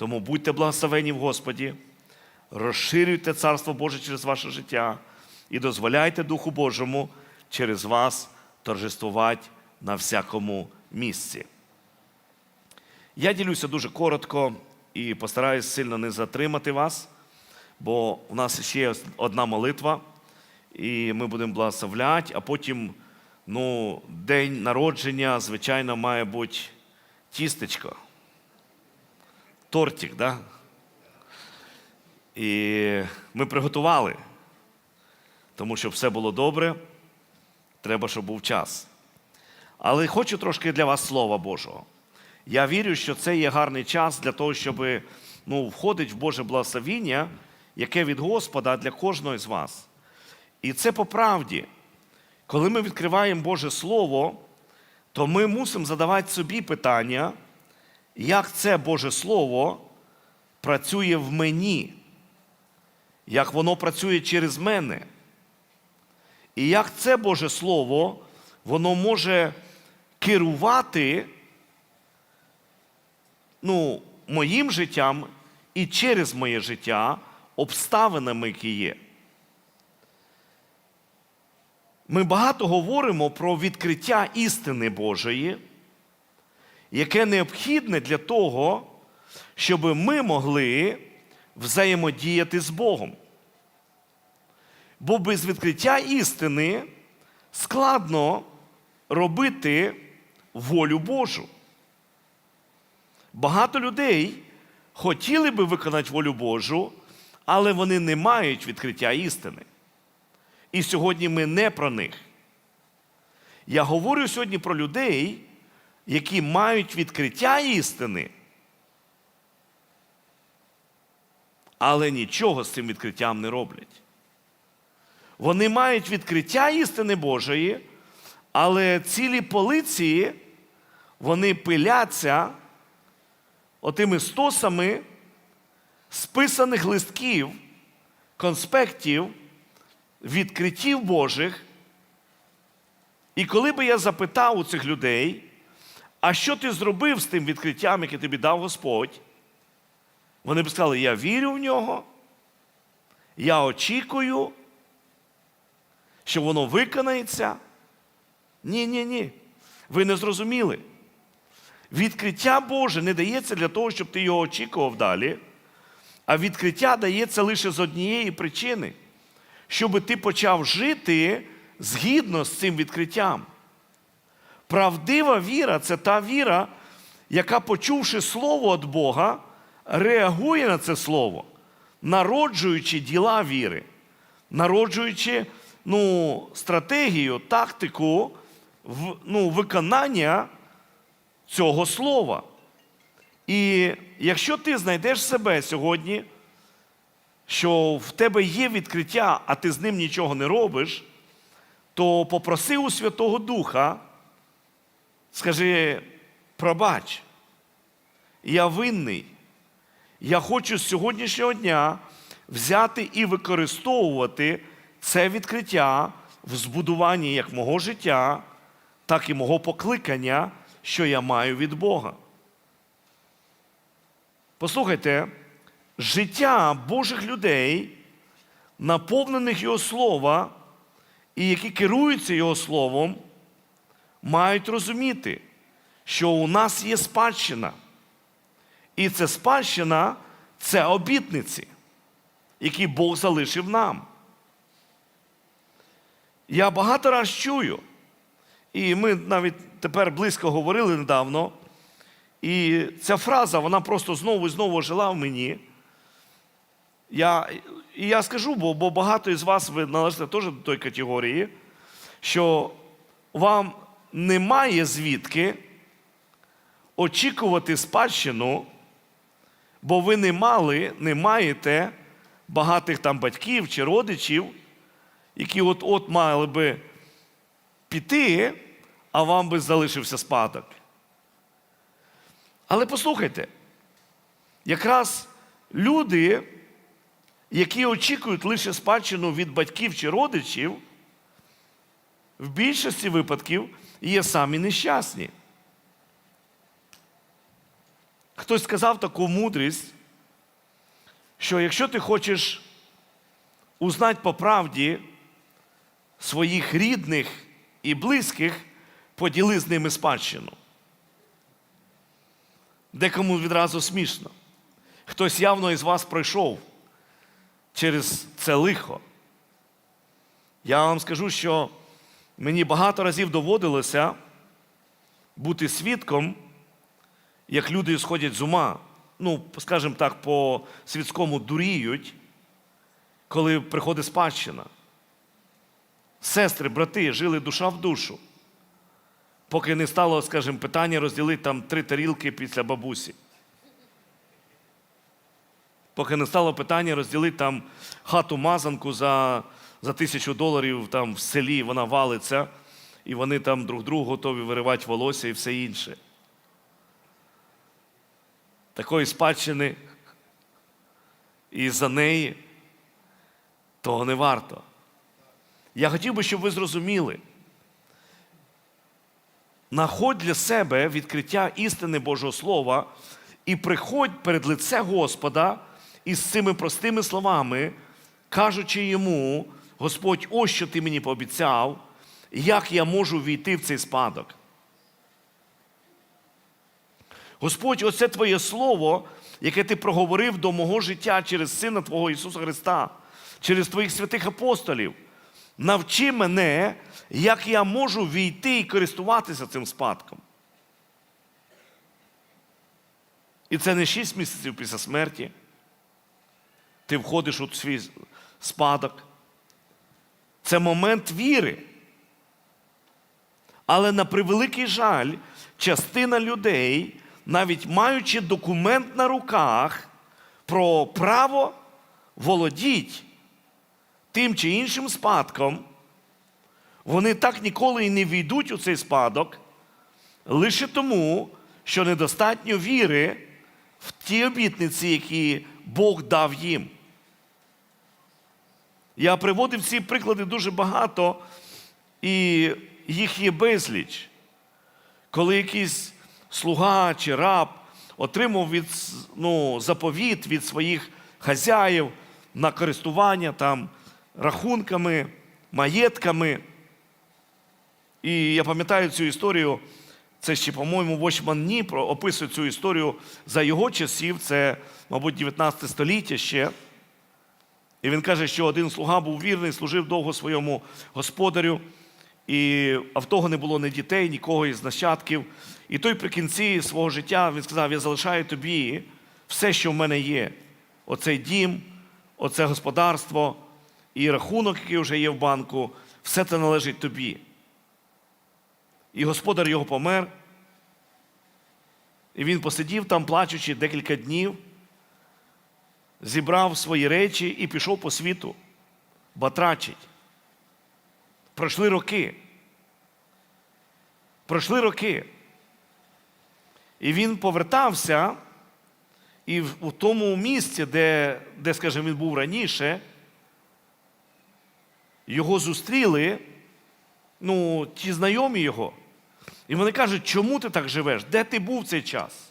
Тому будьте благословені в Господі, розширюйте Царство Боже через ваше життя і дозволяйте Духу Божому через вас торжествувати на всякому місці. Я ділюся дуже коротко і постараюсь сильно не затримати вас, бо у нас ще є одна молитва, і ми будемо благословляти, а потім ну, день народження, звичайно, має бути тістечко, тортик, да? І ми приготували, тому що все було добре, треба, щоб був час. Але хочу трошки для вас Слова Божого. Я вірю, що це є гарний час для того, щоб ну, входить в Боже благословіння, яке від Господа для кожного з вас. І це по правді. Коли ми відкриваємо Боже Слово, то ми мусимо задавати собі питання, як це Боже Слово працює в мені, як воно працює через мене. І як це Боже Слово, воно може керувати ну, моїм життям і через моє життя обставинами, які є. Ми багато говоримо про відкриття істини Божої, яке необхідне для того, щоб ми могли взаємодіяти з Богом. Бо без відкриття істини складно робити волю Божу. Багато людей хотіли би виконати волю Божу, але вони не мають відкриття істини. І сьогодні ми не про них. Я говорю сьогодні про людей, які мають відкриття істини, але нічого з цим відкриттям не роблять. Вони мають відкриття істини Божої, але цілі полиці вони пиляться отими стосами списаних листків, конспектів, відкриттів Божих. І коли би я запитав у цих людей, а що ти зробив з тим відкриттям, яке тобі дав Господь? Вони б сказали, я вірю в нього, я очікую, що воно виконається. Ні, ні, ні. Ви не зрозуміли. Відкриття Боже не дається для того, щоб ти його очікував далі, а відкриття дається лише з однієї причини, щоб ти почав жити згідно з цим відкриттям. Правдива віра це та віра, яка, почувши слово від Бога, реагує на це слово, народжуючи діла віри, народжуючи ну, стратегію, тактику ну, виконання цього слова. І якщо ти знайдеш себе сьогодні, що в тебе є відкриття, а ти з ним нічого не робиш, то попроси у Святого Духа, скажи, пробач, я винний. Я хочу з сьогоднішнього дня взяти і використовувати це відкриття в збудуванні як мого життя, так і мого покликання, що я маю від Бога. Послухайте, життя Божих людей, наповнених Його Слова, і які керуються Його Словом, мають розуміти, що у нас є спадщина. І це спадщина це обітниці, які Бог залишив нам. Я багато раз чую, і ми навіть тепер близько говорили недавно. І ця фраза, вона просто знову і знову жила в мені. Я, І я скажу, бо, бо багато із вас ви належите теж до тої категорії, що вам немає звідки очікувати спадщину, бо ви не мали, не маєте багатих там батьків чи родичів, які от-от мали би піти, а вам би залишився спадок. Але послухайте, якраз люди, які очікують лише спадщину від батьків чи родичів, в більшості випадків є самі нещасні. Хтось сказав таку мудрість, що якщо ти хочеш узнати по правді своїх рідних і близьких, поділи з ними спадщину. Декому відразу смішно. Хтось явно із вас пройшов через це лихо. Я вам скажу, що мені багато разів доводилося бути свідком, як люди сходять з ума, ну, скажімо так, по світському дуріють, коли приходить спадщина. Сестри, брати жили душа в душу, поки не стало, скажімо, питання розділити там три тарілки після бабусі. Поки не стало питання розділити там хату мазанку за, за тисячу доларів там в селі, вона валиться, і вони там друг другу готові виривати волосся і все інше. Такої спадщини і за неї того не варто. Я хотів би, щоб ви зрозуміли. Находь для себе відкриття істини Божого Слова і приходь перед лице Господа із цими простими словами, кажучи йому, Господь, ось що ти мені пообіцяв, як я можу війти в цей спадок. Господь, оце Твоє Слово, яке ти проговорив до мого життя через Сина Твого Ісуса Христа, через Твоїх святих апостолів. Навчи мене, як я можу війти і користуватися цим спадком. І це не шість місяців після смерті. Ти входиш у свій спадок. Це момент віри. Але на превеликий жаль, частина людей, навіть маючи документ на руках про право володіть тим чи іншим спадком, вони так ніколи і не війдуть у цей спадок лише тому, що недостатньо віри в ті обітниці, які Бог дав їм. Я приводив ці приклади дуже багато, і їх є безліч. Коли якийсь слуга чи раб отримав від, ну, заповіт від своїх хазяїв на користування там, рахунками, маєтками. І я пам'ятаю цю історію, це ще, по-моєму, Вочман Ні описує цю історію за його часів, це, мабуть, 19 століття ще. І він каже, що один слуга був вірний, служив довго своєму господарю, і а в того не було ні дітей, нікого із нащадків. І той при кінці свого життя він сказав: Я залишаю тобі все, що в мене є. Оцей дім, оце господарство і рахунок, який вже є в банку, все це належить тобі. І господар його помер. І він посидів там, плачучи декілька днів, зібрав свої речі і пішов по світу, батрачить. Пройшли роки. Пройшли роки. І він повертався, і в у тому місці, де, де, скажімо, він був раніше, його зустріли, ну, ті знайомі його. І вони кажуть, чому ти так живеш? Де ти був цей час?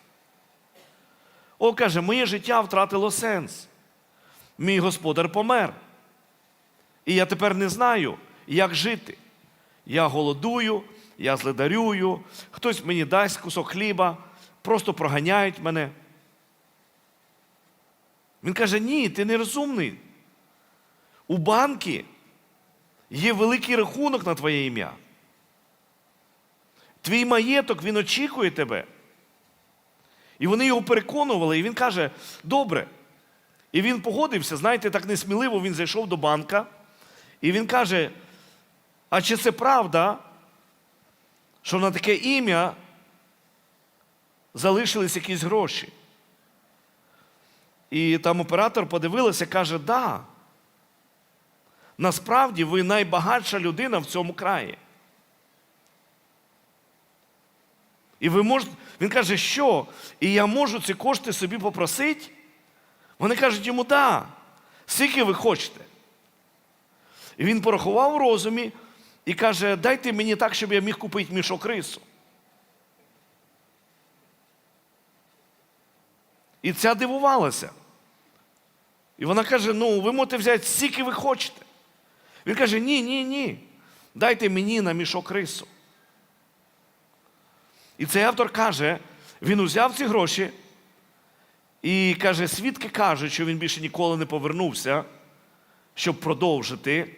О, каже, моє життя втратило сенс. Мій господар помер. І я тепер не знаю, як жити. Я голодую, я зледарюю, хтось мені дасть кусок хліба, просто проганяють мене. Він каже: ні, ти не розумний. У банки є великий рахунок на твоє ім'я. Твій маєток, він очікує тебе. І вони його переконували, і він каже: добре. І він погодився, знаєте, так несміливо він зайшов до банка, і він каже: а чи це правда, що на таке ім'я залишились якісь гроші? І там оператор подивилася, каже, да. Насправді ви найбагатша людина в цьому краї. І ви можете, він каже, що? І я можу ці кошти собі попросити? Вони кажуть йому, да, скільки ви хочете. І він порахував у розумі і каже, дайте мені так, щоб я міг купити мішок рису. І ця дивувалася. І вона каже: ну, ви можете взяти стільки ви хочете. Він каже: ні, ні, ні. Дайте мені на мішок рису. І цей автор каже: він узяв ці гроші і каже, свідки кажуть, що він більше ніколи не повернувся, щоб продовжити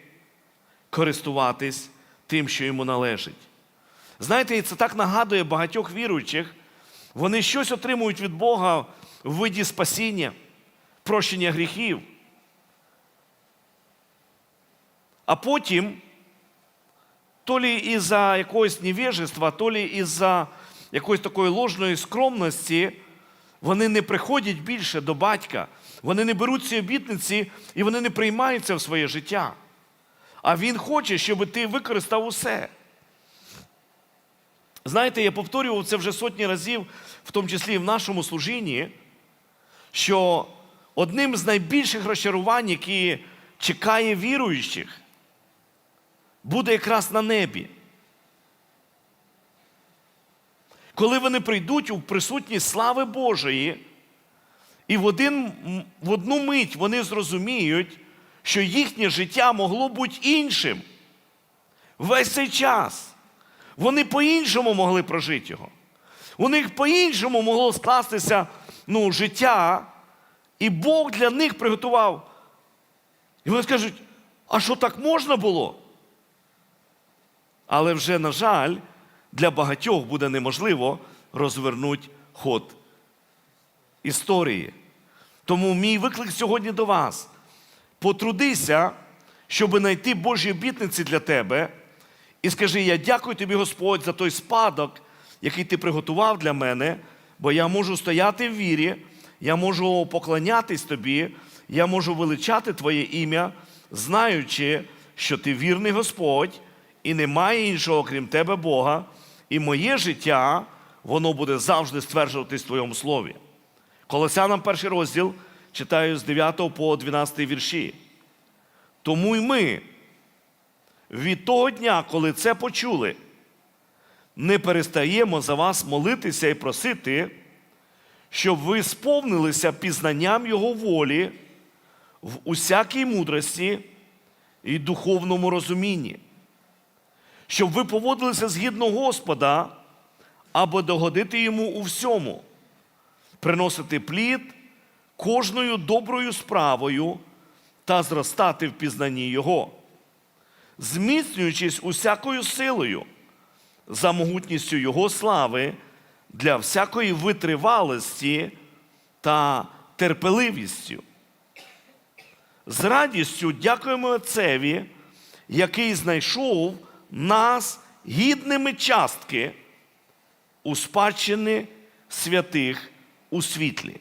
користуватись тим, що йому належить. Знаєте, і це так нагадує багатьох віруючих, вони щось отримують від Бога в виді спасіння, прощення гріхів. А потім, то лі із-за якогось невежества, то лі із-за якоїсь такої ложної скромності, вони не приходять більше до батька, вони не беруть ці обітниці і вони не приймаються в своє життя. А він хоче, щоб ти використав усе. Знаєте, я повторював це вже сотні разів, в тому числі і в нашому служінні, що одним з найбільших розчарувань, які чекає віруючих, буде якраз на небі. Коли вони прийдуть у присутність слави Божої, і в, один, в одну мить вони зрозуміють, що їхнє життя могло бути іншим. Весь цей час. Вони по-іншому могли прожити його. У них по-іншому могло скластися ну, життя, і Бог для них приготував. І вони скажуть, а що так можна було? Але вже, на жаль, для багатьох буде неможливо розвернути ход історії. Тому мій виклик сьогодні до вас. Потрудися, щоб знайти Божі обітниці для тебе. І скажи: я дякую тобі, Господь, за той спадок, який ти приготував для мене, бо я можу стояти в вірі, я можу поклонятись тобі, я можу величати Твоє ім'я, знаючи, що ти вірний Господь, і немає іншого, крім тебе, Бога, і моє життя, воно буде завжди стверджуватись в Твоєму слові. Колосянам перший розділ читаю з 9 по 12 вірші. Тому й ми від того дня, коли це почули, не перестаємо за вас молитися і просити, щоб ви сповнилися пізнанням Його волі в усякій мудрості і духовному розумінні, щоб ви поводилися згідно Господа, аби догодити йому у всьому, приносити плід кожною доброю справою та зростати в пізнанні Його зміцнюючись усякою силою, за могутністю Його слави для всякої витривалості та терпеливістю. З радістю дякуємо Отцеві, який знайшов нас гідними частки у спадщини святих у світлі.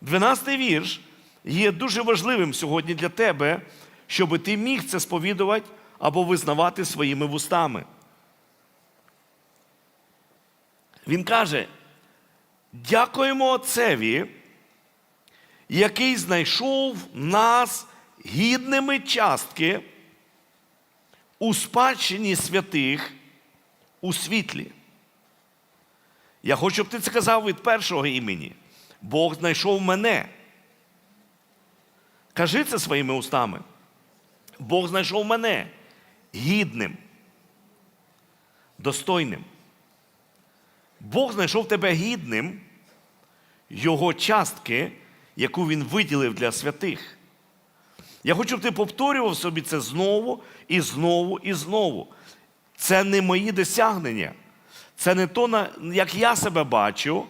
Дванадцятий вірш є дуже важливим сьогодні для тебе, щоб ти міг це сповідувати або визнавати своїми вустами. Він каже: дякуємо Отцеві, який знайшов нас гідними частки у спадщині святих у світлі. Я хочу, щоб ти це казав від першого імені. Бог знайшов мене. Кажи це своїми устами. Бог знайшов мене гідним, достойним. Бог знайшов тебе гідним Його частки, яку Він виділив для святих. Я хочу, щоб ти повторював собі це знову і знову і знову. Це не мої досягнення. Це не то, як я себе бачу.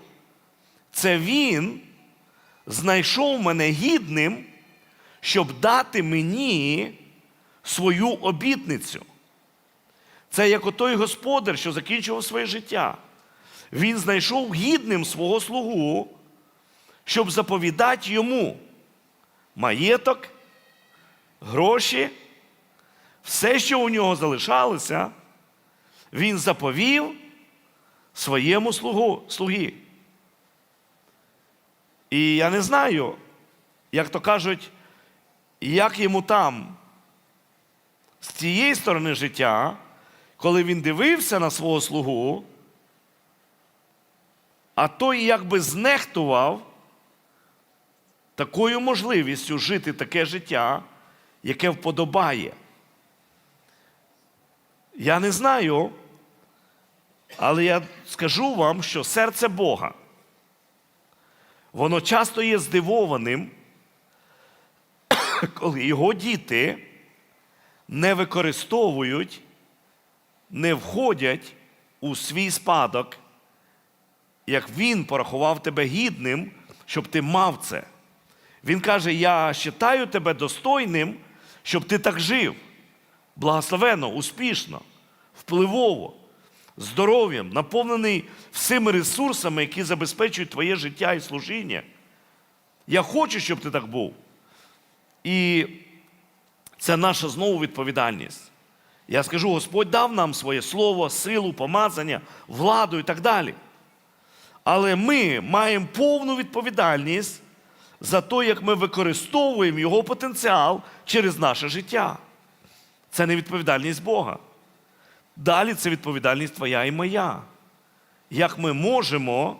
Це Він знайшов мене гідним, щоб дати мені свою обітницю. Це як отой господар, що закінчував своє життя. Він знайшов гідним свого слугу, щоб заповідати йому маєток, гроші, все, що у нього залишалося, він заповів своєму слугу, слугі. І я не знаю, як то кажуть, як йому там з цієї сторони життя, коли він дивився на свого слугу, а той якби знехтував такою можливістю жити таке життя, яке вподобає. Я не знаю, але я скажу вам, що серце Бога, воно часто є здивованим, коли його діти не використовують, не входять у свій спадок, як він порахував тебе гідним, щоб ти мав це. Він каже: Я вважаю тебе достойним, щоб ти так жив. Благословенно, успішно, впливово, здоров'ям, наповнений всіми ресурсами, які забезпечують твоє життя і служіння. Я хочу, щоб ти так був. І це наша знову відповідальність. Я скажу, Господь дав нам своє слово, силу, помазання, владу і так далі. Але ми маємо повну відповідальність за те, як ми використовуємо його потенціал через наше життя. Це не відповідальність Бога. Далі це відповідальність твоя і моя. Як ми можемо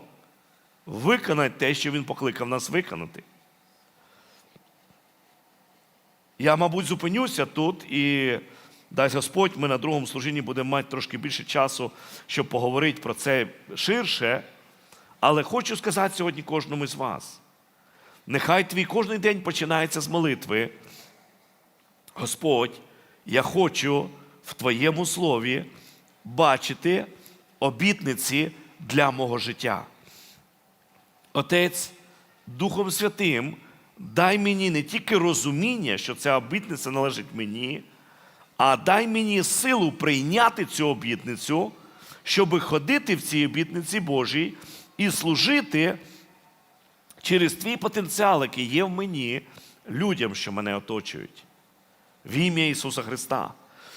виконати те, що Він покликав нас виконати. Я, мабуть, зупинюся тут і дасть Господь, ми на другому служінні будемо мати трошки більше часу, щоб поговорити про це ширше. Але хочу сказати сьогодні кожному з вас. Нехай твій кожен день починається з молитви. Господь, я хочу в Твоєму слові бачити обітниці для мого життя. Отець, Духом Святим, дай мені не тільки розуміння, що ця обітниця належить мені, а дай мені силу прийняти цю обітницю, щоб ходити в цій обітниці Божій і служити через твій потенціал, який є в мені, людям, що мене оточують. В ім'я Ісуса Христа.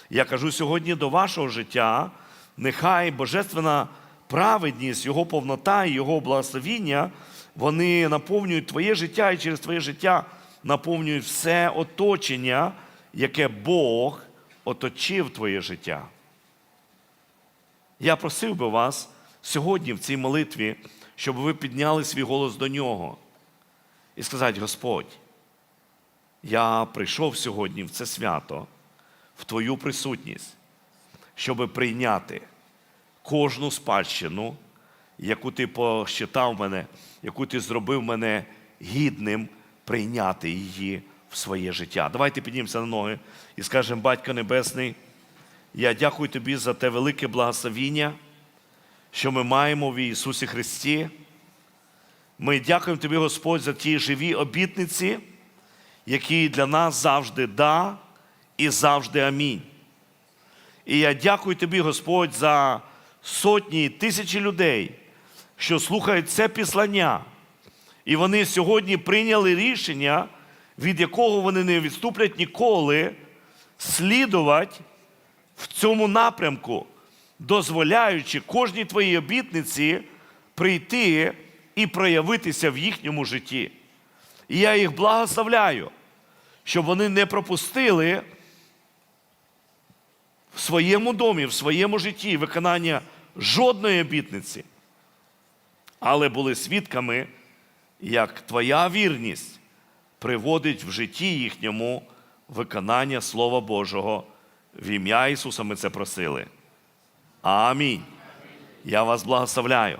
Я кажу сьогодні до вашого життя, нехай божественна праведність, Його повнота і Його благословіння, вони наповнюють твоє життя і через твоє життя наповнюють все оточення, яке Бог оточив твоє життя. Я просив би вас сьогодні в цій молитві, щоб ви підняли свій голос до нього і сказати, Господь, я прийшов сьогодні в це свято, в Твою присутність, щоб прийняти кожну спадщину, яку ти посчитав мене, яку ти зробив мене гідним прийняти її в своє життя. Давайте піднімемося на ноги і скажемо, Батько Небесний, я дякую тобі за те велике благословіння, що ми маємо в Ісусі Христі. Ми дякуємо тобі, Господь, за ті живі обітниці, які для нас завжди да і завжди амінь. І я дякую тобі, Господь, за сотні і тисячі людей, що слухають це післання. І вони сьогодні прийняли рішення, від якого вони не відступлять ніколи, слідувати в цьому напрямку, дозволяючи кожній твоїй обітниці прийти і проявитися в їхньому житті. І я їх благословляю, щоб вони не пропустили в своєму домі, в своєму житті виконання жодної обітниці, але були свідками, як твоя вірність приводить в житті їхньому виконання Слова Божого. В ім'я Ісуса ми це просили. Амінь. Я вас благословляю.